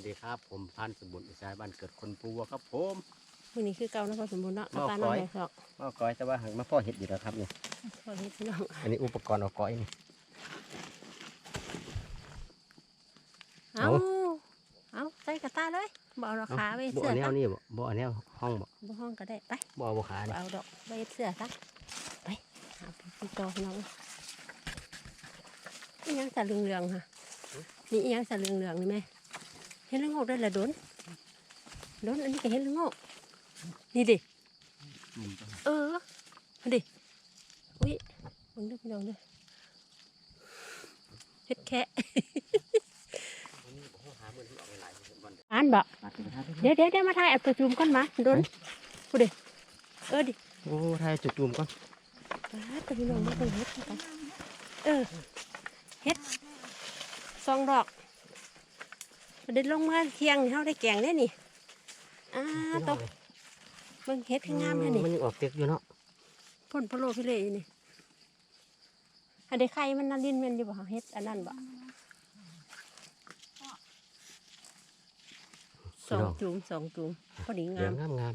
วัสดีครับ ผมพันธุ์สมบุญอุตสาหบ้านเกิดคนปูวัวครับผมมื้อนี้คือเก่านะพอสมบูรณ์เนาะบ่ปลาก้น้ออยยสอกมาก้อยแต่ว่าหังมาพ่อเห็ดอยู่แล้วครับนี่พอเฮ็ดพี่น้องอันนี้อุปกรณ์เอาก้อยนี่เอาเอาเอาใส่กระตาเลยบ่เอาดอกขาไว้บ่เสื้อเอาแนซะวนี่บ่บ่เอาแนวห้องบ่บ่ห้องก็ได้ไปบ่เอาบ่ขาบ่นี่เอาดอกไว้เสื้อซะไปหาพี่โตพี่น้องนี่ยังสะเหลืองๆค่ะนี่อีหยังสะเหลืองๆนี่แม่ เห็นแล้วงอกได้ละโดนโดนอันนี้ก็เห็นแล้วงอกนี่ดิอืมเออมาดิอุ้ยมึงดูพี่น้องดูเฮ็ดแค่อันนี้บ่หามื้อที่ออกหลายๆวันอ่านบ่ตัดกระทะเดี๋ยวเดี๋ยวเดี๋ยวมาถ่ายเอาตัวจูมก่อนมาโดนพูดดิเออดิโอ้ทายจุดจุ่มก่อนปาดตัวพี่น้องมาเบิ่งเฮ็ดกันเออเฮ็ดสองดอก เด็ดลงมาเที่ยงนี่เฮาได้แกงได้นี่อ่าตัวเบิ่งเฮ็ดคืองามแท้นี่มันยังออกเต็กอยู่เนาะพ่นพะโลพี่เล่อยู่นี่อันเดไข่มันนั่นดินแมันอยู่บ่เฮ็ดอันนั้นบ่สองจุ่มสองจุ่มพอดีเหลืงาองมงามงาม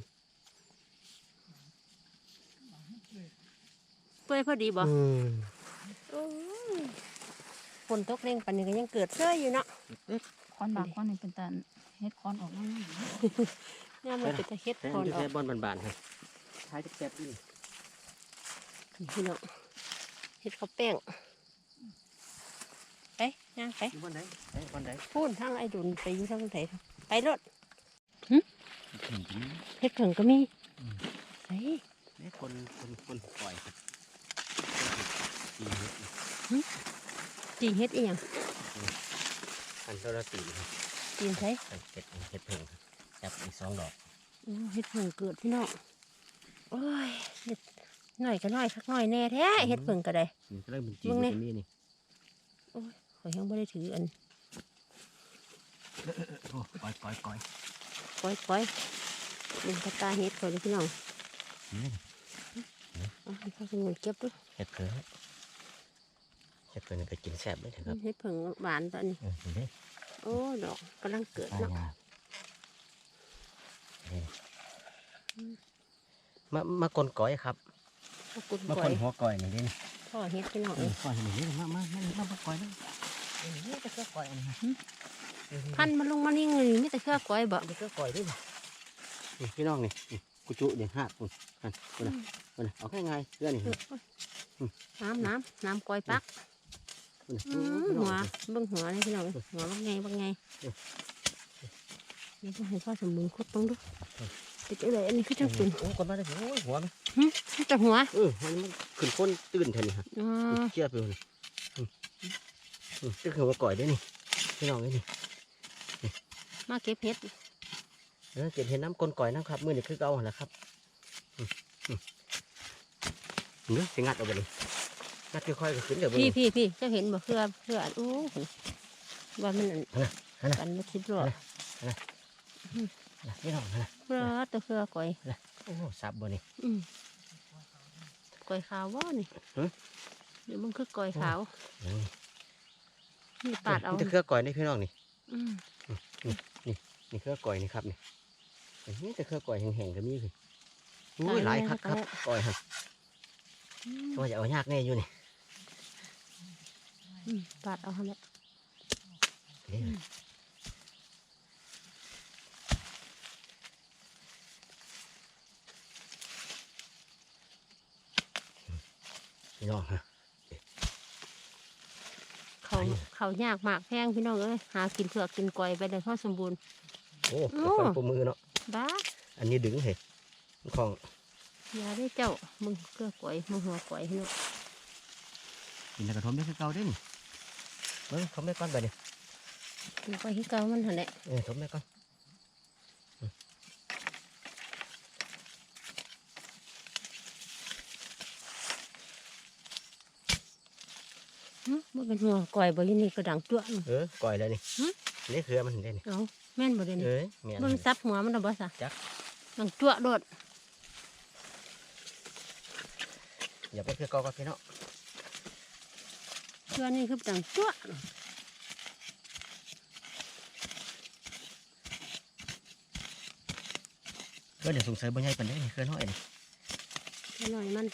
เปื่อยพอดีบ่อืมโอ้ยฝนตกเร่งปันนี้ก็ยังเกิดเสื้ออยู่เนาะ คอนบากคอนนี่เป็นตาเฮ็ดคอนออกมาง่ายยามมันเป็นตะเฮ็ดแต่พอัอนนนี้ออแค่กบอนบานๆครับทายจักแซ่บอีพี่น้องเฮ็ดข้าวแป้งไปย่างไปอยู่บนไหนไปบนไหนพูนทางไอ้ดุนไปอยู่ทางไหนไปรถถึงตรงนี้เฮ็ดเผิงก็มีใส่นี่คนคนคนปล่อยครับจีนเห็ดนี่จีนเฮ็ดอีหยัง อันเท่าละสี่ครับจีนใส่อันเห็ดเห็ดเพิ่งครับจับอีกสองดอกโอ้เฮ็ดเผิงเกิดพี่น้องโอ้ยเฮ็ดน้อยก็น้อยคักน้อยแน่แท้เฮ็ดเผิงก็ได้นี่ก็เลยเป็นจีนมึงเนี่ยตรงนี้นี่ข่อยยังบ่ได้ถืออันโอ้ปล่อยปล่อยปล่อยก้อยก้อยดึงกระตาเฮ็ดข่อยเลยพี่น้องนี่เอาให้เขาสมุนเก็บดูเห็ดเพิ่งเห็ดเพิ่งนี่ก็กินแซ่บเลยนะครับเฮ็ดเผิงหวานตอนนี้เออนี่ โอ้ ดอกกำลังเกิดตายเนาะงามนี่มามากลนก้อยครับ มากุดมาก้คอยนหัวก้อยนี่ดิพ่อเฮ็ดพี่น้องเอเอ้อยก้อยนี่นี่มามามามามาก้อยนะเออนี่จะเชื่อก้อยอันนี้ฮะเออพันมันลงมานี่เลยมีแต่เครือก้อยบ่จะเชื่อก้อยดิบ่นี่พี่น้องนี่นี่กุจุอย่างหักคุณอันคุณนะคุณนะเอาแค่ไงเรื่องนี่เออโอ้ยน้ำน้ำน้ำก้อยปักคุณนะอืม หัวเบิ่งหัวเลยพี่น้องหัวบักไงบักไงนี่ต้องให้พ่อสมบูรณ์คุดต้องดูไปเจอเลยอันนี้คือจังเป็นโอ้คนมาได้โอ้ยหัวมันหึนี่แต่หัวเออมันมันขึ้นก้นตื่นแทนนี่ฮะอ๋อเชี่ยไปเลยอืมอืมนี่คือว่าก่อยได้นี่พี่น้องนี่มาเก็บเฮ็ดเออเก็บเห็นน้ำก้นก่อยนะครับมือนี่คือเก่าหั่นแหละครับอืมอืมเนื้อสิงัดเอาไปเลย งัดค่อยๆก็ขึ้นเดี๋ยวพี่พี่พี่เจ้าเห็นบ่เครือเครืออันโอ้โหว่ามันอันนะนะกันไม่คิดหรอกพี่น้องนะเครือตัวเครือก้อยโอ้สับบ่นี่อืมก้อยขาวว่านี่ฮะเดี๋ยวมันคือก้อยขาวนี่นี่ปาดเอานี่จะเครือก่อยนี่พี่น้องนี่อืมนี่เครือก่อยนี่ครับนี่นี่จะเครือก่อยแห้งๆก็มีคืออุ้ยหลายครับครับก่อยฮะอืมว่าจะเอายากแน่อยู่นี่ อืมปาดเอาหั่นแหละนี่พี่น้องฮะเขาไปเขายากมากแพงพี่น้องเอ้ยหากินเผือกกินก้อยไปเลยพ่อสมบูรณ์โอ้โอ้ฟันปูมือเนาะบ้าอันนี้ดึงเหรของอย่าได้เจ้ามึงเครือก้อยมึงหัวก้อยพี่น้องกินแล้วกระทมได้คือเก่าเด้นี่ เบิ้งทมได้ก่อนไปเนี่ยกินก้อยที่เก่ามันหั่นแหละเออทมได้ก่อนหึมันเป็นหัวก้อยบ่อยี่นี่ก็ดังตัวนี่เออก่อยแล้วนี่หึนี่คือมันได้นี่เอาแม่นบ่เดี๋ยวนี้เอ้ยแม่นเบิ่งซับหัวมันน่ะบ่ซะจักดังตัวโดดอย่าไปคือเก่ากับพี่เนาะ เพื่อนี่คือดังตัวเพื่อนเดี๋ยวสงสัยบ่ใหญ่ปันได้นี่เพื่อนห้อยนี่เพื่อนหน่อยมัน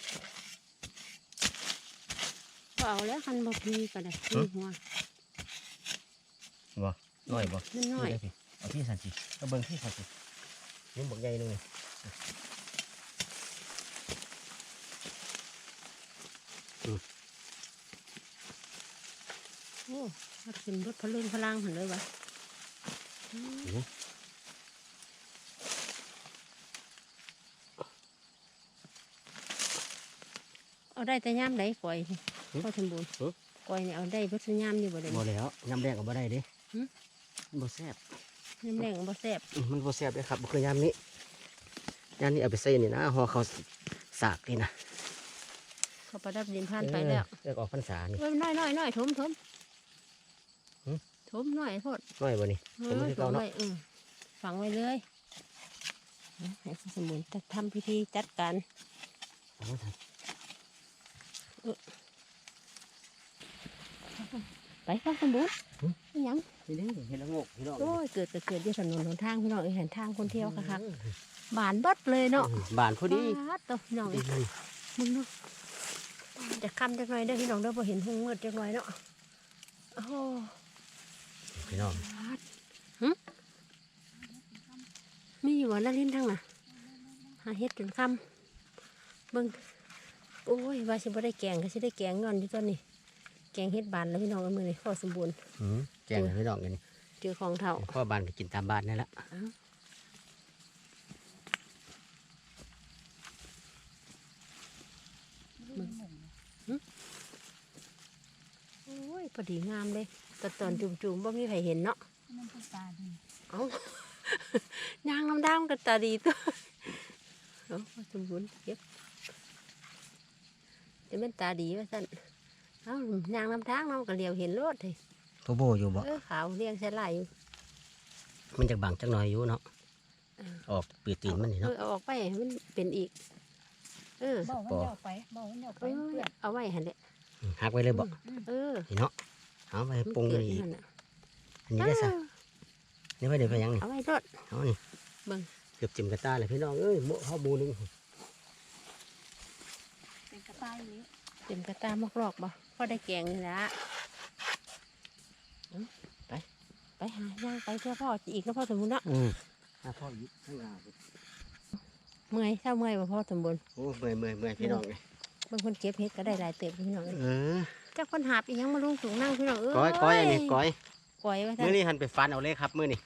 ก็เอาแล้วคันบ่พีก็ได้พีหัวบ่น้อยบ่น้อยเอาที่สันจีเอาเบิ้งที่สันจีนี่บอกใหญ่เลย อ้มันเป็นรถพลุงพลังหันเลยวะอืมเอาได้แต่ย่ามไดก่อยนี่พอสมบูรณ์ก่อยนี่เอาได้เบิดซุย่ามอยู่บ่ได้บ่แล้วยำแรกก็บ่ได้เด้หึมันบ่แซ่บย่ามแรงบ่แซ่บอืมมันบ่แซ่บเด้ครับบ่คือยำนี้ยำนี้เอาไปใส่นี่นะห่อข้าวสากนี่นะเขาประดับดินผ่านไปแล้วเออเลิกออกพรรษานี่เอ้ยน้อยน้อยน้อยถมถม หึถมน้อยโพดน้อยบ่นี่เอเป็นอคือถเก่ามเนาะไว้อืมฝังไว้เลยเอาให้พ่อสมบูรณ์จะทำพิธีจัดการเอามาทไปพ่อสมบูรณ์อิหยังำนี่เด้เฮ็ดละโงกพี่น้องโอ้ยเกิดก็เกิดอยู่ถนนหนทางพี่น้องเอ้ยเห็นทางคนเที่ยวค่ะครับบานเบัดเลยเนาะอืมบานพอดีบาดตัวพี่น้องเอ้ย มึงเนาะจะคำจักหน่อยเด้อพี่น้องเด้อพอเห็นหงมืดจักหน่อยเนาะโอ้โห พี่น้องบาดหึมีอยู่วันละลิ้นทั้งน่ะหาเฮ็ดจนคำเบิ่งโอ้ยว่าสิบ่ได้แกงก็สิได้แกงงอนอยู่ตอนนี้ แกงเฮ็ดบานแล้วพี่น้องเอามือนี่พอสมบูรณ์อืมแจ้งให้พี่น้องกันเจอของเท่าพ่อบ้านก็กินตามบ้านนั่นแหละโอ้ยพอดีงามเลย แต่ตอนจุ่มๆบ่มีใครเห็นเนาะมันเป็นตาดีเอ้ายางน้ำดำกันตาดีตัวเอาพอสมบูรณ์เก็บจะเป็นตาดีว่าสั่นเอ้ายางน้ำทางเราก็เลียวเห็นรถเลยโทโบอยู่บ่เออขาวเรียงใส่ไหลอยู่มันจากบางจักหน่อยอยู่เนาะออกปีตีนมันนี่เอเนาะอเอาออกไปให้มันเป็นอีก เออบอกมันเดียวไปบอกมันเดียวไปเออเพื่อนเอาไว้หันแหละอืมหักไว้เลยบ่เออนี่เนาะ เอาไปปรุงเกิเลดยหั่นน่ะอันนี้ได้ซะนี่ไว้เดี๋ยวไปยังนี่เอาไว้รถเอานี่เบิ่งเกือบจิ้มกระตาเลยพี่น้องเอ้ยโมข้าวบูนึงเป็นกระต่ายนี้เต็มกระตามอกรอกบ่พอได้แกงนี่ละเอาไปไปหาย่างไปเพื่อพ่ออีกแล้วพ่อสมบูรณ์เนาะอืมถ้าพ่อยิบข้างหน้าเมื่อยเศร้าเมื่อยบ่พ่อสมบูรณ์โอ้เมื่อยเมื่อยเมื่อยพี่น้องเลยบางคนเก็บเห็ดก็ได้หลายเติบพี่น้องเอ้ยเออ จักคนหาบอีหยังมาลุงสูงนั่งพี่น้องเอ้ยก้อยก้อยอันนี้ก้อยก้อยว่าท่ามื้อนนี้หันไปฟันเอาเลยครับมื้อนี้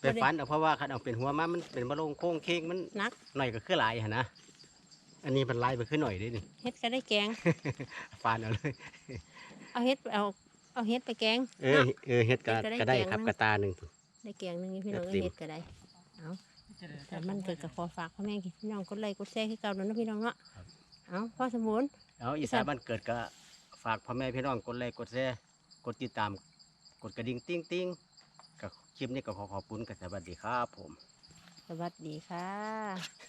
ไปบ่ได้ฟันเอาเพราะว่าคันเอาเป็นหัวมามันเป็นมะโรงโค้งเค้งมันนักหน่อยก็คือหลายหั่นนะอันนี้มันลายไปขึ้นหน่อยเด้นี่เห็ดก็ได้แกงฟันเอาเลย เอาเห็ดเอาเอาเห็ดไปแกง เออเนาะเออเฮ็ดก็เฮ็ดก็ได้ก็ได้แกงครับนะกระตาหนึ่งได้แกงหนึงนี่พี่น้องแบบเอ้ยติ่มเห็ดก็ได้เอาแต่มันเกิดกับขอฝากพ่อแม่พี่น้องกดไลค์กดแชร์ให้เก่าเนาะพี่น้องเนาะเอาพ่อสมบูรณ์ เอาอีสานบ้านเกิดก็ฝากพ่อแม่พี่น้องกดไลค์กดแชร์กดติดตามกดกระดิ่งติ้งติ้งกับคลิปนี้ก็ขอขอบคุณกับสวัสดีครับผม สวัสดีค่ะ